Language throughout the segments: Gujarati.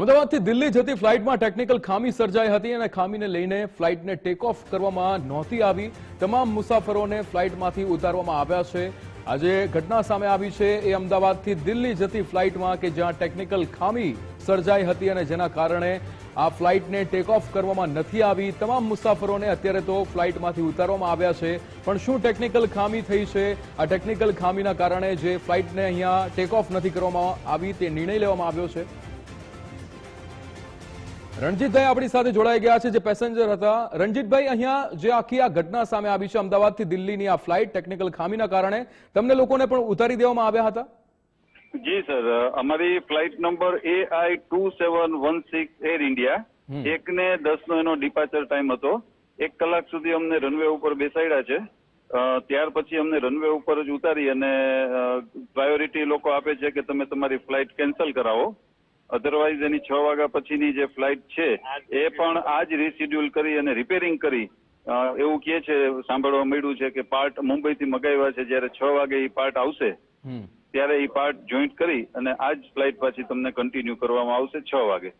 અમદાવાદથી દિલ્હી જતી ફ્લાઇટમાં ટેકનિકલ ખામી સર્જાઈ હતી અને ખામીને લઈને ફ્લાઇટને ટેક ઓફ કરવામાં નહોતી આવી. તમામ મુસાફરોને ફ્લાઇટમાંથી ઉતારવામાં આવ્યા છે. આજે ઘટના સામે આવી છે. એ અમદાવાદથી દિલ્હી જતી ફ્લાઇટમાં કે જ્યાં ટેકનિકલ ખામી સર્જાઈ હતી અને જેના કારણે આ ફ્લાઇટને ટેક ઓફ કરવામાં નથી આવી. તમામ મુસાફરોને અત્યારે તો ફ્લાઇટમાંથી ઉતારવામાં આવ્યા છે. પણ શું ટેકનિકલ ખામી થઈ છે? આ ટેકનિકલ ખામીના કારણે જે ફ્લાઇટને અહીંયા ટેક ઓફ નથી કરવામાં આવી તે નિર્ણય લેવામાં આવ્યો છે. રણજીતભાઈ આપણી સાથે જોડાઈ ગયા છે જે પેસેન્જર હતા. રણજીતભાઈ અહીંયા જે આખી આ ઘટના સામે આવી છે અમદાવાદથી દિલ્હીની આ ફ્લાઇટ ટેકનિકલ ખામીના કારણે તમને લોકોને પણ ઉતારી દેવામાં આવ્યા હતા? જી સર. અમારી flight number A I two seven one six Air India એક ને દસ નો એનો ડિપાર્ચર ટાઈમ હતો. એક કલાક સુધી અમને રનવે ઉપર બેસાડ્યા છે. ત્યાર પછી અમને રનવે ઉપર જ ઉતારી અને પ્રાયોરિટી લોકો આપે છે કે તમે તમારી ફ્લાઇટ કેન્સલ કરાવો. અધરવાઇઝ એની છ વાગ્યા પછીની જે ફ્લાઇટ છે એ પણ આજ રીશિડ્યુલ કરી અને રિપેરિંગ કરી. એવું કહે છે સાંભળવા મળ્યું છે કે પાર્ટ મુંબઈથી મગાવ્યા છે જ્યારે છ વાગે એ પાર્ટ આવશે. ત્યારે એ પાર્ટ જોઈન્ટ કરી અને આ જ ફ્લાઇટ પાછી તમને કન્ટિન્યુ કરવામાં આવશે છ વાગે.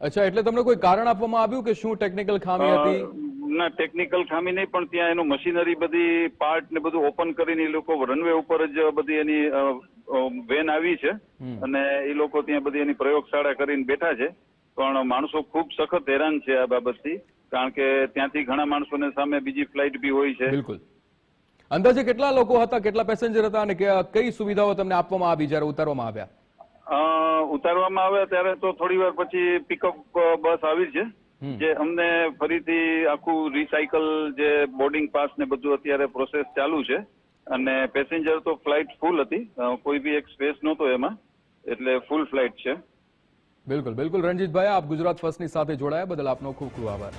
અચ્છા એટલે તમને કોઈ કારણ આપવામાં આવ્યું કે શું ટેકનિકલ ખામી હતી? ના ટેકનિકલ ખામી નહીં પણ ત્યાં એનું મશીનરી બધી પાર્ટ ને બધું ઓપન કરીને એ લોકો રનવે ઉપર જ બધી એની વેન આવી છે. અને એ લોકો ત્યાં બધી એની પ્રયોગશાળા કરીને બેઠા છે. પણ માણસો ખૂબ સખત હેરાન છે આ બાબતથી કારણ કે ત્યાંથી ઘણા માણસોને સામે બીજી ફ્લાઇટ બી હોય છે. બિલકુલ. અંદાજે કેટલા લોકો હતા કેટલા પેસેન્જર હતા અને કઈ સુવિધાઓ તમને આપવામાં આવી જ્યારે ઉતારવામાં આવ્યા? અ, ઉતારવામાં આવે ત્યારે તો થોડી વાર પછી પિકઅપ બસ આવી છે. જે અમને ફરીથી આખું રિસાયકલ જે બોર્ડિંગ પાસ ને બધું અત્યારે પ્રોસેસ ચાલુ છે. અને પેસેન્જર તો ફ્લાઇટ ફૂલ હતી. કોઈ બી એક સ્પેસ નહોતો એમાં. એટલે ફૂલ ફ્લાઇટ છે. બિલકુલ બિલકુલ રણજીતભાઈ આપ ગુજરાત ફર્સ્ટની સાથે જોડાયા. બદલ આપનો ખૂબ ખૂબ આભાર.